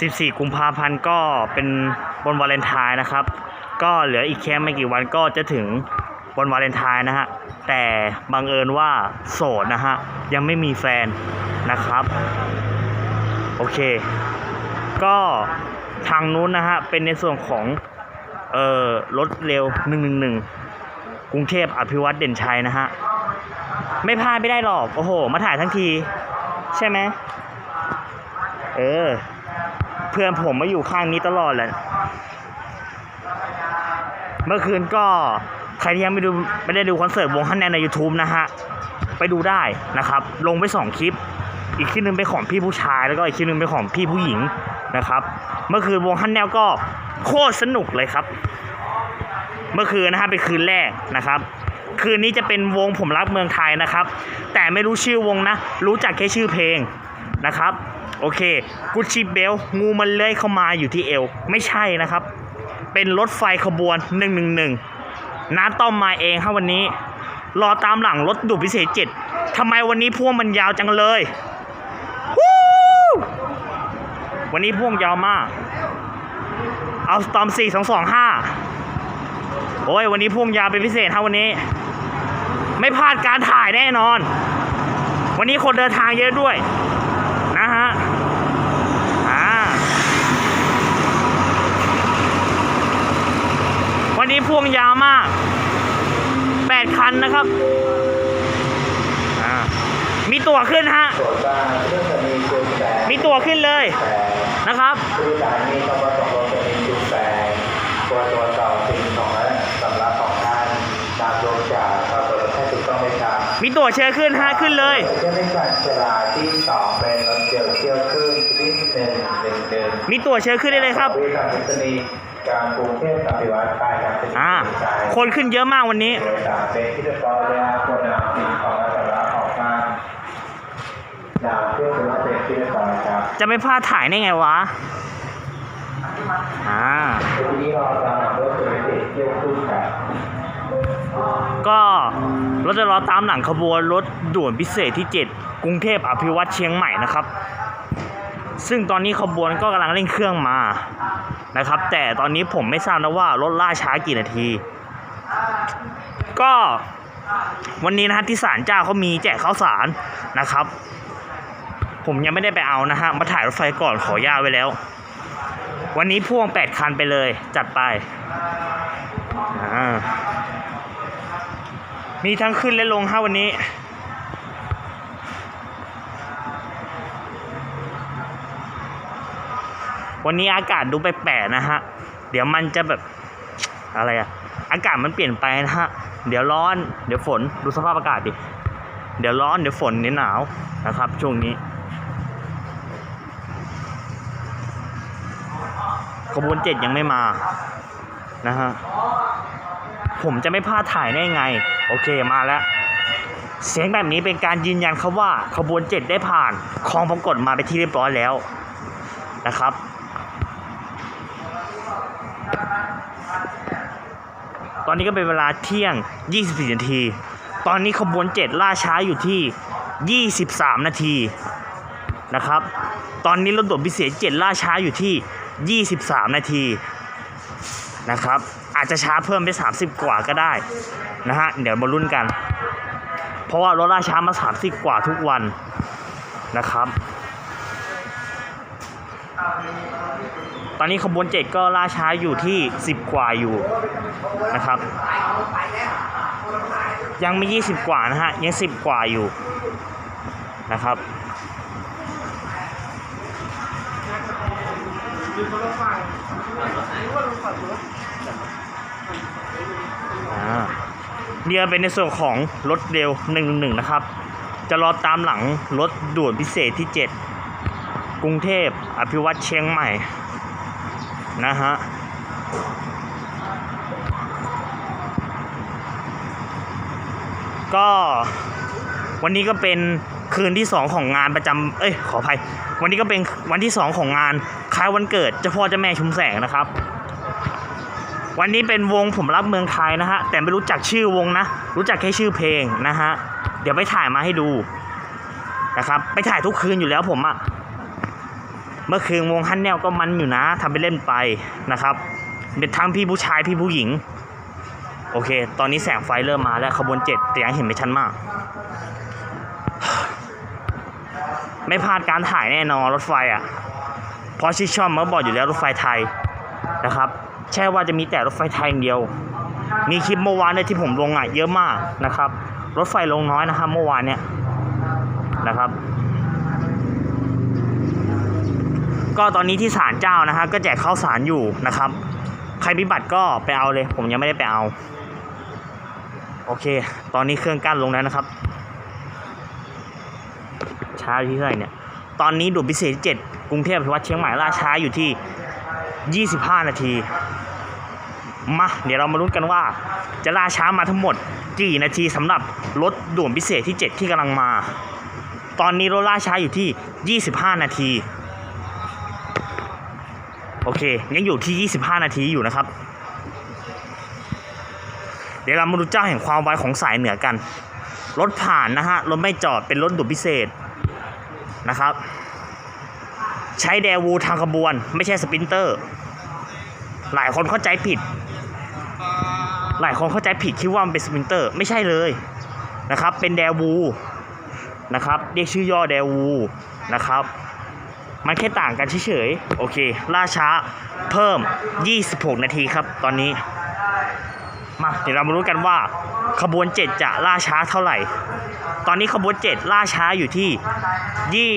14 กุมภาพันธ์ก็เป็นวันวาเลนไทน์นะครับ ก็เหลืออีกแค่ไม่กี่วันก็จะถึงวันวาเลนไทน์นะฮะ แต่บังเอิญว่าโสดนะฮะ ยังไม่มีแฟนนะครับ โอเค ก็ทางนู้นนะฮะ เป็นในส่วนของ เอ่อ รถเร็ว 111 กรุงเทพอภิวัตเด่นชัยนะฮะ ไม่พลาดไม่ได้หรอก โอ้โห มาถ่ายทั้งที ใช่ไหมเออ พื่อนผมมาอยู่ข้างนี้ตลอดแหละเมื่อคืนก็ใครที่ยังไม่ดูไม่ได้ดูคอนเสิร์ตวงฮันแนนใน YouTube นะฮะ ไปดูได้นะครับ ลงไปสองคลิป อีกคลิปหนึงเป็นของพี่ผู้ชาย แล้วก็อีกคลิปหนึงเป็นของพี่ผู้หญิงนะครับ เมื่อคืนวงฮันแนลก็โคตรสนุกเลยครับ เมื่อคืนนะฮะเป็นคืนแรกนะครับ คืนนี้จะเป็นวงผมรักเมืองไทยนะครับ แต่ไม่รู้ชื่อวงนะ รู้จักแค่ชื่อเพลงนะครับ โอเคกุช i เบลงูมันเลื้อยเข้ามาอยู่ที่เอว ไม่ใช่นะครับ เป็นรถไฟขบวน 111น้าต้อมมาเองครับวันนี้ รอตามหลังรถดูพิเศษเจ็ดทำไมวันนี้พ่วงมันยาวจังเลยว,วันนี้พ่วงยาวมาก เอาสตอมสี่สองสองห้าโอ้ยวันนี้พ่วงยาวเป็นพิเศษครับวันนี้ ไม่พลาดการถ่ายแน่นอน วันนี้คนเดินทางเยอะด้วย นะฮะ อ่า วันนี้ พ่วงยาวมากแปดคันนะครับอ่ามีตั๋วขึ้นฮะตรวจว่าเรื่องจะมีจุดแสงมีตั๋วขึ้นเลยแสงนะครับผู้สารมีคำว่าตกลงจะมีจุดแสงตัวตรวจสอบสิ่งของและสำรับของท่านตามลงจากปรากฏให้ถูกต้องไหมครับมีตั๋วเชิญขึ้นฮะขึ้นเลยจะเป็นการเวลาที่สองเป็นรถเกี่ยวเที่ยวครึ่งที่หนึ่งหนึ่งหนึ่งมีตั๋วเชิญขึ้นได้เลยครับบริ การพิษณีการกรุงเทพอภิวัตรปลายการเป็นอ่าใจคนขึ้นเยอะมากวันนี้โดยสารเป็นที่จะฟ้องและควรนำสิ่งของและสำรับของท่านดาวเพื่อเป็นว่าเป็นที่จะฟ้องครับ จะไม่พลาดถ่ายได้ไงวะอ่าทีนี้เราจะนำรถเป็นเด็กเที่ยวครึ่งครับก็รถจะรอตามหลังขบวนรถด่วนพิเศษที่ 7 กรุงเทพอภิวัตเชียงใหม่นะครับ ซึ่งตอนนี้ขบวนก็กำลังเร่งเครื่องมานะครับ แต่ตอนนี้ผมไม่ทราบนะว่ารถล่าช้ากี่นาที ก็วันนี้นะฮะที่ศาลเจ้าเขามีแจกข้าวสารนะครับ ผมยังไม่ได้ไปเอานะฮะมาถ่ายรถไฟก่อนขอย่าไว้แล้ว วันนี้พ่วง 8 คันไปเลยจัดไปมีทั้งขึ้นและลงฮะวันนี้ วันนี้อากาศดูแปลกๆนะฮะ เดี๋ยวมันจะแบบอะไรอะอากาศมันเปลี่ยนไปนะฮะ เดี๋ยวร้อน เดี๋ยวฝน ดูสภาพอากาศดิ เดี๋ยวร้อน เดี๋ยวฝน เดี๋ยวหนาวนะครับ ช่วงนี้ ขบวนเจ็ดยังไม่มา นะฮะ ผมจะไม่พลาดถ่ายได้ไง โอเค มาแล้ว เสียงแบบนี้เป็นการยืนยันครับว่า ขบวนเจ็ดได้ผ่านคลองปรากฏมาไปที่เรียบร้อยแล้วนะครับ ตอนนี้ก็เป็นเวลาเที่ยง 24 นาที ตอนนี้ขบวนเจ็ดล่าช้าอยู่ที่ 23 นาทีนะครับ ตอนนี้รถด่วนพิเศษเจ็ดล่าช้าอยู่ที่ 23 นาทีนะครับ อาจจะช้าเพิ่มไป 30 กว่าก็ได้นะฮะ เดี๋ยวมาลุ้นกัน เพราะว่ารถล่าช้ามา 30 กว่าทุกวันนะครับ ตอนนี้ขบวนเจ็ดก็ล่าช้าอยู่ที่ 10 กว่าอยู่นะครับ ยังไม่ 20 กว่านะฮะยัง 10 กว่าอยู่นะครับเนี่ยเป็นในส่วนของรถเร็ว111 นะครับ จะรอตามหลังรถด่วนพิเศษที่ 7 กรุงเทพอภิวัตเชียงใหม่ นะฮะก็วันนี้ก็เป็นคืนที่ 2 ของงานประจำเอ้ย ขออภัย วันนี้ก็เป็นวันที่ 2 ของงานคล้ายวันเกิดเจ้าพ่อเจ้าแม่ชุมแสงนะครับ วันนี้เป็นวงผมรักเมืองไทยนะฮะ แต่ไม่รู้จักชื่อวงนะ รู้จักแค่ชื่อเพลงนะฮะ เดี๋ยวไปถ่ายมาให้ดูนะครับ ไปถ่ายทุกคืนอยู่แล้วผมอะ เมื่อคืนวงฮันแนวก็มันอยู่นะทำไปเล่นไปนะครับ เป็นทั้งพี่ผู้ชายพี่ผู้หญิง โอเค ตอนนี้แสงไฟเริ่มมาแล้วขบวนเจ็ดแต่ยังเห็นไม่ชัดมาก ไม่พลาดการถ่ายแน่นอนรถไฟอะเพราะชิชอมมาบอกอยู่แล้วรถไฟไทยนะครับใช่ว่าจะมีแต่รถไฟไทยเดียว มีคลิปเมื่อวานเนี่ยที่ผมลงอะเยอะมากนะครับ รถไฟลงน้อยนะครับเมื่อวานเนี่ยนะครับ ก็ตอนนี้ที่ศาลเจ้านะฮะก็แจกข้าวสารอยู่นะครับ ใครมีบัตรก็ไปเอาเลย ผมยังไม่ได้ไปเอา โอเค ตอนนี้เครื่องกั้นลงแล้วนะครับช้าที่เท่าไหร่เนี่ย ตอนนี้ด่วนพิเศษที่7กรุงเทพไปวัดเชียงใหม่ล่าช้าอยู่ที่ 25 นาที มา เดี๋ยวเรามาลุ้นกันว่า จะล่าช้ามาทั้งหมด กี่นาทีสำหรับรถด่วนพิเศษที่ 7 ที่กำลังมา ตอนนี้รถล่าช้าอยู่ที่ 25 นาที โอเค ยังอยู่ที่ 25 นาทีอยู่นะครับ เดี๋ยวเรามาดูเจ้าแห่งความไวของสายเหนือกัน รถผ่านนะฮะ รถไม่จอดเป็นรถด่วนพิเศษนะครับ ใช้แดวูทางขบวน ไม่ใช่สปินเตอร์ หลายคนเข้าใจผิด หลายคนเข้าใจผิดคิดว่ามันเป็นสปินเตอร์ ไม่ใช่เลยนะครับ เป็นแดวูนะครับ เรียกชื่อย่อแดวูนะครับ มันแค่ต่างกันเฉยๆ โอเค ล่าช้าเพิ่ม 26 นาทีครับ ตอนนี้ มาเดี๋ยวเรามารู้กันว่าขบวน 7 จะล่าช้าเท่าไหร่ ตอนนี้ขบวน 7 ล่าช้าอยู่ที่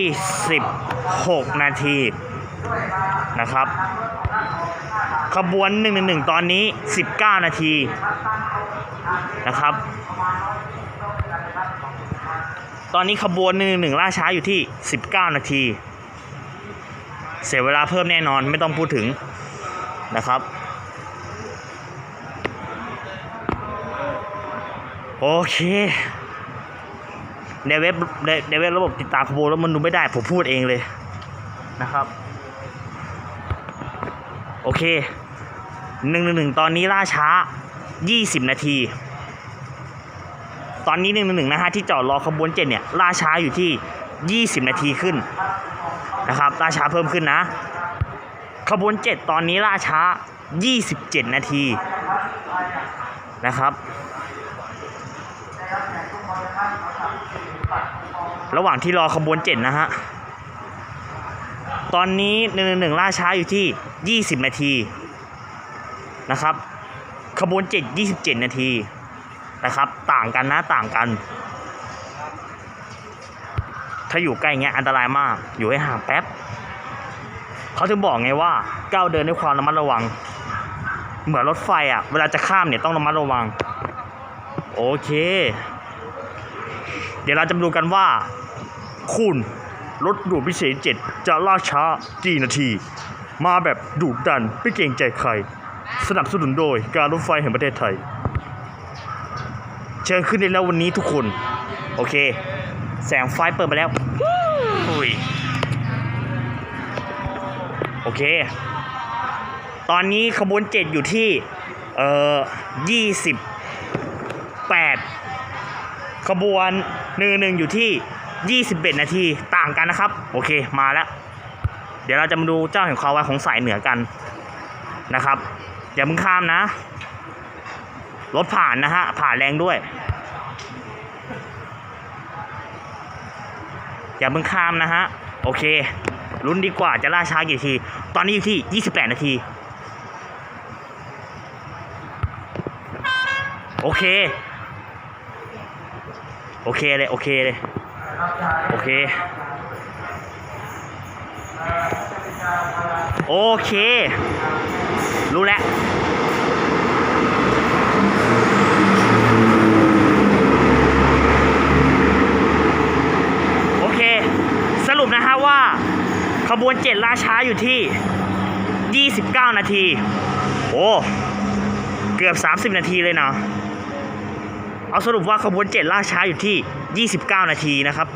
26 นาทีนะครับ ขบวน 111 ตอนนี้ 19 นาทีนะครับ ตอนนี้ขบวน 111 ล่าช้าอยู่ที่ 19 นาที เสียเวลาเพิ่มแน่นอนไม่ต้องพูดถึงนะครับโอเคในเว็บในในเว็บระบบติดตามขบวนแล้วมันดูไม่ได้ผมพูดเองเลยนะครับ โอเคหนึ่งหนึ่งหนึ่งตอนนี้ล่าช้า20นาที ตอนนี้หนึ่งหนึ่งนะฮะที่จอดรอขบวนเจ็ดเนี่ยล่าช้าอยู่ที่20นาทีขึ้น นะครับล่าช้าเพิ่มขึ้นนะ ขบวนเจ็ดตอนนี้ล่าช้า 27 นาทีนะครับ ระหว่างที่รอขบวนเจ็ดนะฮะ ตอนนี้หนึ่งหนึ่งล่าช้าอยู่ที่ 20 นาทีนะครับ ขบวนเจ็ด27 นาทีนะครับ ต่างกันนะต่างกัน ถ้าอยู่ใกล้เงี้ยอันตรายมาก อยู่ให้ห่างแป๊บ เขาถึงบอกไงว่าก้าวเดินด้วยความระมัดระวัง เหมือนรถไฟอะ เวลาจะข้ามเนี่ยต้องระมัดระวัง โอเค เดี๋ยวเราจะมาดูกันว่า คุณรถด่วนพิเศษเจ็ดจะล่าช้ากี่นาที มาแบบดุดันไม่เกรงใจใคร สนับสนุนโดยการรถไฟแห่งประเทศไทย เชิญขึ้นได้แล้ววันนี้ทุกคน โอเค แสงไฟเปิดมาแล้วอุ้ยโอเค ตอนนี้ขบวนเจ็ดอยู่ที่ เอ่อยี่สิบแปดขบวนหนึ่งหนึ่งอยู่ที่21นาทีต่างกันนะครับ โอเคมาแล้ว เดี๋ยวเราจะมาดูเจ้าแห่งความไวของสายเหนือกันนะครับ อย่าเพิ่งข้ามนะ รถผ่านนะฮะ ผ่านแรงด้วย อย่าเพิ่งข้ามนะฮะ โอเค ลุ้นดีกว่าจะล่าช้ากี่ที ตอนนี้อยู่ที่ 28 นาที โอเค โอเคเลย โอเคเลย โอเค โอเค รู้แล้ว โอเค ส รุปนะฮะว่า ขบวนเจ็ดล่าช้าอยู่ที่ 29 นาที โอ้เกือบ 30 นาทีเลยเนาะเอาสรุปว่าขบวนเจ็ดล่าช้าอยู่ที่ 29 นาทีนะครับ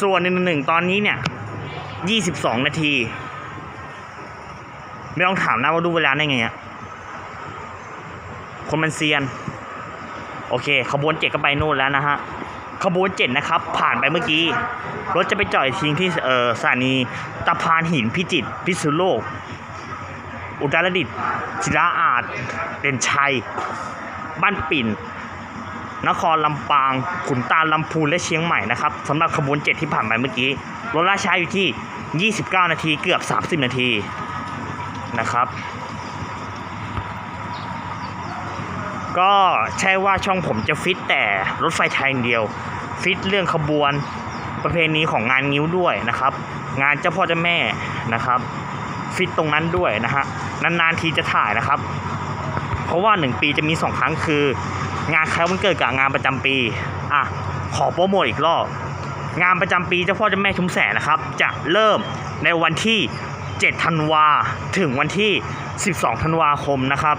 ส่วนหนึ่งหนึ่งตอนนี้เนี่ย 22 นาที ไม่ต้องถามนะว่าดูเวลาได้ไงอะคนมันเซียน โอเค ขบวนเจ็ดก็ไปนู่นแล้วนะฮะ ขบวนเจ็ดนะครับ ผ่านไปเมื่อกี้ รถจะไปจอดทิ้งที่เออสถานีตะพานหินพิจิตรพิษณุโลก อุตรดิตถ์ศิลาอาจเด่นชัย บ้านปิ่น นครลำปาง ขุนตาลลำพูนและเชียงใหม่นะครับสำหรับขบวนเจ็ดที่ผ่านไปเมื่อกี้ รถล่าช้าอยู่ที่ 29 นาทีเกือบ 30 นาทีนะครับก็ใช่ว่าช่องผมจะฟิตแต่รถไฟไทยเดียว ฟิตเรื่องขบวนประเพณีของงานงิ้วด้วยนะครับ งานเจ้าพ่อเจ้าแม่นะครับ ฟิตตรงนั้นด้วยนะฮะนานๆทีจะถ่ายนะครับ เพราะว่าหนึ่งปีจะมีสองครั้งคือ งานคล้ายวันเกิดกับงานประจำปีอะขอโปรโมทอีกรอบงานประจำปีเจ้าพ่อเจ้าแม่ชุมแสนะครับ จะเริ่มในวันที่ 7 ธันวาถึงวันที่ 12 ธันวาคมนะครับ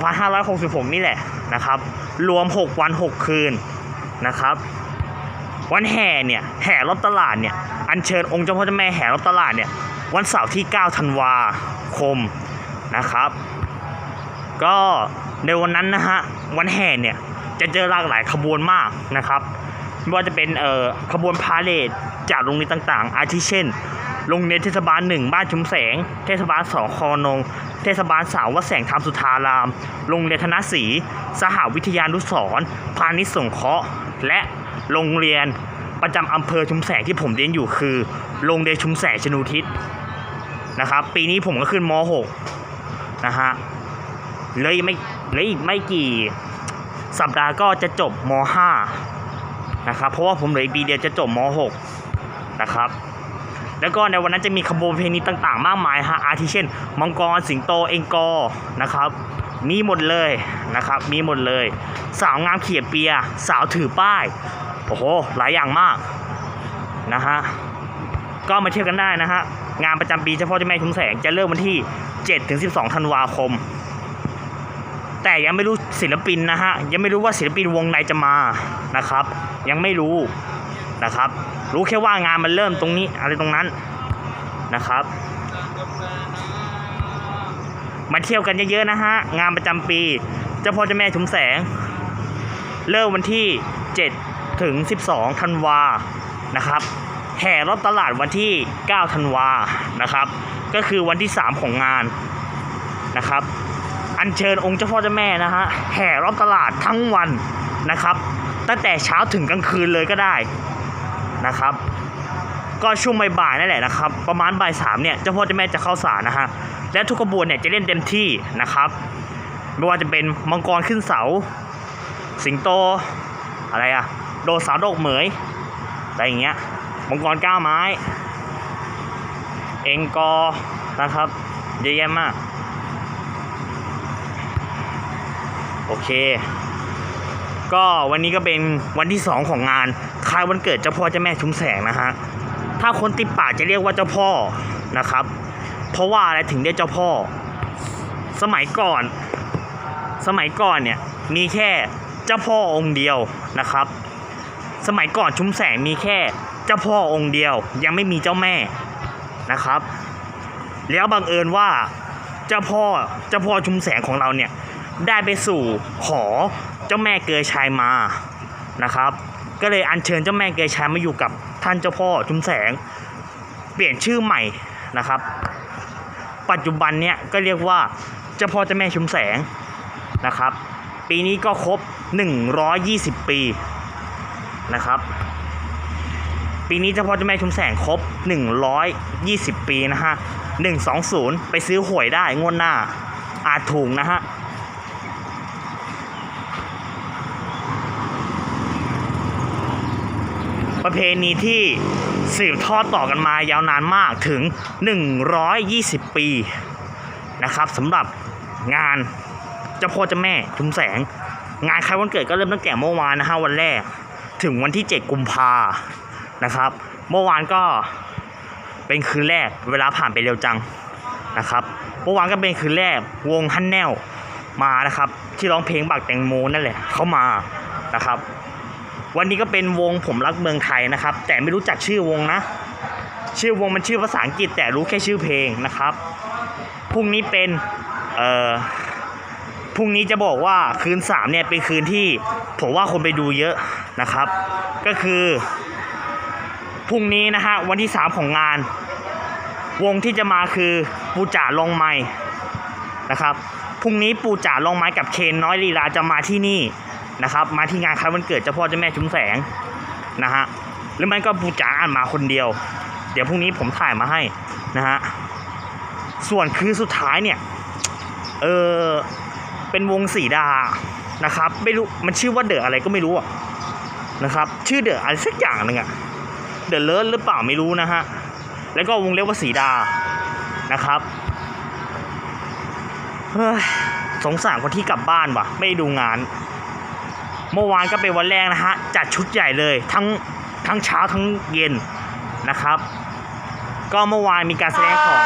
2566 นี่แหละนะครับ รวม 6 วัน 6 คืน นะครับ วันแห่เนี่ยแห่รอบตลาดเนี่ยอัญเชิญองค์เจ้าพ่อเจ้าแม่แห่รอบตลาดเนี่ยวันเสาร์ที่ 9 ธันวาคมนะครับ ก็ในวันนั้นนะฮะวันแห่เนี่ยจะเจอหลากหลายขบวนมากนะครับไม่ว่าจะเป็นเอ่อขบวนพาเลทจากโรงเรียนต่างๆ อาทิเช่น โรงเรียนเทศบาลหนึ่งบ้านชุมแสง เทศบาลสองคอนง เทศบาลสาววัดแสงธรรมสุทาราม โรงเรียนธนศรี สหวิทยานุสรพาณิชย์สงเคราะห์ และโรงเรียนประจำอำเภอชุมแสงที่ผมเรียนอยู่คือ โรงเรียนชุมแสงชนูทิศนะครับ ปีนี้ผมก็ขึ้นม .6 นะฮะเลยไม่เลยอีกไม่กี่สัปดาห์ก็จะจบม .5 นะครับเพราะว่าผมเหลือปีเดียวจะจบม .6 นะครับ แล้วก็ในวันนั้นจะมีขบวนเพลงนี้ต่างๆ มากมายฮะอาทิเช่น มังกรสิงโตเองกอนะครับมีหมดเลยนะครับมีหมดเลย สาวงามเขียเปีย สาวถือป้ายโอ้โหหลายอย่างมากนะฮะก็มาเที่ยวกันได้นะฮะงานประจำปีเฉพาะเจ้าแม่ชุมแสงจะเริ่มวันที่ 7-12 ธันวาคม แต่ยังไม่รู้ศิลปินนะฮะยังไม่รู้ว่าศิลปินวงไหนจะมานะครับ ยังไม่รู้ นะครับ รู้แค่ว่างานมันเริ่มตรงนี้อะไรตรงนั้นนะครับ มาเที่ยวกันเยอะๆนะฮะ งานประจำปี เจ้าพ่อเจ้าแม่ชุมแสง เริ่มวันที่ 7 ถึง 12 ธันวานะครับแห่รอบตลาดวันที่ 9 ธันวานะครับ ก็คือวันที่ 3 ของงานนะครับ อัญเชิญองค์เจ้าพ่อเจ้าแม่นะฮะ แห่รอบตลาดทั้งวันนะครับ ตั้งแต่เช้าถึงกลางคืนเลยก็ได้ นะครับ ก็ช่วงบ่ายๆนั่นแหละนะครับ ประมาณบ่ายสามเนี่ยเจ้าพ่อเจ้าแม่จะเข้าสารนะฮะและทุกขบวนเนี่ยจะเล่นเต็มที่นะครับ ไม่ว่าจะเป็นมังกรขึ้นเสา สิงโตอะไรอะโดสาดอกเหมยอะไรอย่างเงี้ยมังกรก้าวไม้ เองกอนะครับเยอะแยะมาก โอเค ก็วันนี้ก็เป็นวันที่สองของงาน คล้ายวันเกิดเจ้าพ่อเจ้าแม่ชุมแสงนะฮะถ้าคนติดปาจะเรียกว่าเจ้าพ่อนะครับ เพราะว่าอะไรถึงเรียกเจ้าพ่อ สมัยก่อน สมัยก่อนเนี่ยมีแค่เจ้าพ่อองค์เดียวนะครับ สมัยก่อนชุมแสงมีแค่เจ้าพ่อองค์เดียว ยังไม่มีเจ้าแม่นะครับ แล้วบังเอิญว่าเจ้าพ่อเจ้าพ่อชุมแสงของเราเนี่ยได้ไปสู่ขอเจ้าแม่เกยชายมานะครับ ก็เลยอัญเชิญเจ้าแม่เกชามาอยู่กับท่านเจ้าพ่อชุมแสง เปลี่ยนชื่อใหม่นะครับ ปัจจุบันเนี่ยก็เรียกว่าเจ้าพ่อเจ้าแม่ชุมแสงนะครับ ปีนี้ก็ครบ 120 ปีนะครับ ปีนี้เจ้าพ่อเจ้าแม่ชุมแสงครบ 120 ปีนะฮะ120 ไปซื้อหวยได้งวดหน้าอาจถูกนะฮะ ประเพณีที่สืบทอดต่อกันมายาวนานมากถึง 120 ปีนะครับสำหรับงานเจ้าพ่อเจ้าแม่ชุมแสง งานคล้ายวันเกิดก็เริ่มตั้งแต่เมื่อวานนะฮะวันแรก ถึงวันที่ 7 กุมภานะครับ เมื่อวานก็เป็นคืนแรกเวลาผ่านไปเร็วจังนะครับเมื่อวานก็เป็นคืนแรกวงฮันแนลมานะครับ ที่ร้องเพลงบักแตงโมนั่นแหละเขามานะครับ วันนี้ก็เป็นวงผมรักเมืองไทยนะครับ แต่ไม่รู้จักชื่อวงนะ ชื่อวงมันชื่อภาษาอังกฤษแต่รู้แค่ชื่อเพลงนะครับพรุ่งนี้เป็นเอ่อพรุ่งนี้จะบอกว่าคืนสามเนี่ยเป็นคืนที่ผมว่าคนไปดูเยอะนะครับ ก็คือพรุ่งนี้นะฮะวันที่สามของงาน วงที่จะมาคือปูจ่าลงไม้นะครับพรุ่งนี้ปูจ่าลงไม้กับเคนน้อยลีลาจะมาที่นี่ นะครับ มาที่งานคล้ายวันเกิดเจ้าพ่อเจ้าแม่ชุมแสงนะฮะหรือไม่ก็ปูจาอ่านมาคนเดียว เดี๋ยวพรุ่งนี้ผมถ่ายมาให้นะฮะส่วนคือสุดท้ายเนี่ยเออเป็นวงสีดานะครับไม่รู้มันชื่อว่าเดอะอะไรก็ไม่รู้อะนะครับ ชื่อเดอะอะไรสักอย่างหนึ่งอะเดอะเลิศหรือเปล่าไม่รู้นะฮะแล้วก็วงเรียกว่าสีดานะครับเฮ้ยสงสารคนที่กลับบ้านว่ะ ไม่ดูงาน เมื่อวานก็เป็นวันแรกนะฮะจัดชุดใหญ่เลยทั้งทั้งเช้าทั้งเย็นนะครับ ก็เมื่อวานมีการแสดงของ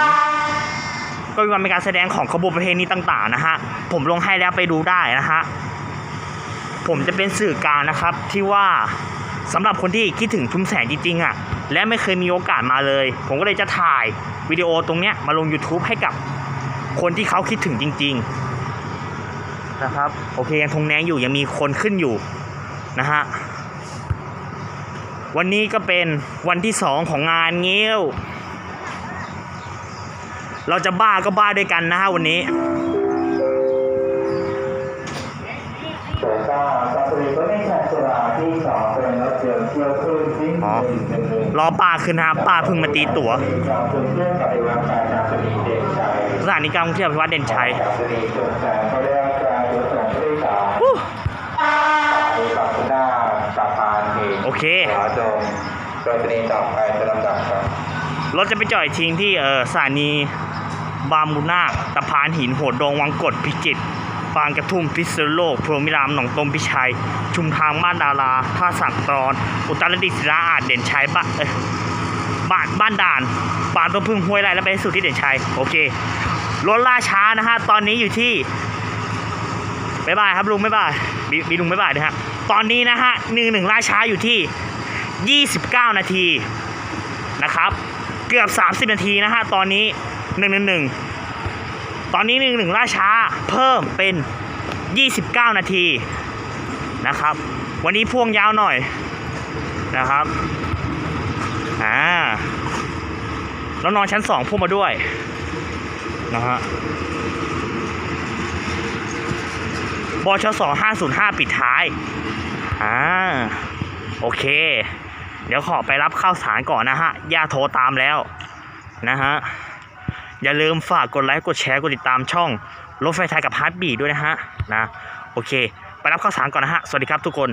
ก็มีวันมีการแสดงของขบวนประเพณีต่างๆนะฮะผมลงให้แล้วไปดูได้นะฮะผมจะเป็นสื่อกลางนะครับที่ว่าสำหรับคนที่คิดถึงชุมแสงจริงๆอะและไม่เคยมีโอกาสมาเลย ผมก็เลยจะถ่ายวิดีโอตรงเนี้ยมาลง YouTube ให้กับคนที่เขาคิดถึงจริง ๆ นะครับ โอเคยังทงแนงอยู่ยังมีคนขึ้นอยู่นะฮะวันนี้ก็เป็นวันที่สองของงานเงี้ยว เราจะบ้าก็บ้าด้วยกันนะฮะวันนี้แต่ก็ซาฟารีก็ได้แข่งสุราที่สองเป็นรถยนต์เที่ยวคลื่นที่หอ๋อนึ่งหนึ่งหนึ่งรอป้าขึ้นนะฮะป้าเพิ่งมาตีตั๋วจองถึงเรื่องกับไอ้วัดการจามสนีเด่นชัยสถานีกลางกรุงเทพพิวัฒน์เด่นชัย โอเคขวาตรงโดยสนีต่อไปเป็นลำดับครับรถจะไปจอดอีกทิ้งที่เออสถานีบางมูนาคตะพานหินโหดดงวังกดพิจิตรบางกระทุ่มพิษณุโลกพรหมิรามหนองตมพิชัย ชุมทางบ้านดาราท่าสักตรอน อุตรดิตถ์ศิลาอาจเด่นชัยบ้านเอ้ยบ้านบ้านด่านบ้านต้นพึ่งห้วยไรแล้วไปให้สุดที่เด่นชัย โอเครถล่าช้านะฮะ ตอนนี้อยู่ที่บ๊ายบายครับลุงบ๊ายบายบีบีลุงบ๊ายบายนะฮะ ตอนนี้นะฮะหนึ่งหนึ่งล่าช้าอยู่ที่ 29 นาทีนะครับ เกือบ 30 นาทีนะฮะตอนนี้1นึหนึ่งตอนนี้1นึล่าช้าเพิ่มเป็น 29 นาทีนะครับ วันนี้พ่วงยาวหน่อยนะครับอ่าแล้วนอนชั้น 2พ่วงมาด้วยนะฮะบชส505ปิดท้าย อ่าโอเค เดี๋ยวขอไปรับข้าวสารก่อนนะฮะ ย่าโทรตามแล้วนะฮะ อย่าลืมฝากกดไลค์ กดแชร์ กดติดตามช่องรถไฟไทยกับฮาร์ดบีด้วยนะฮะนะ โอเค ไปรับข้าวสารก่อนนะฮะ สวัสดีครับทุกคน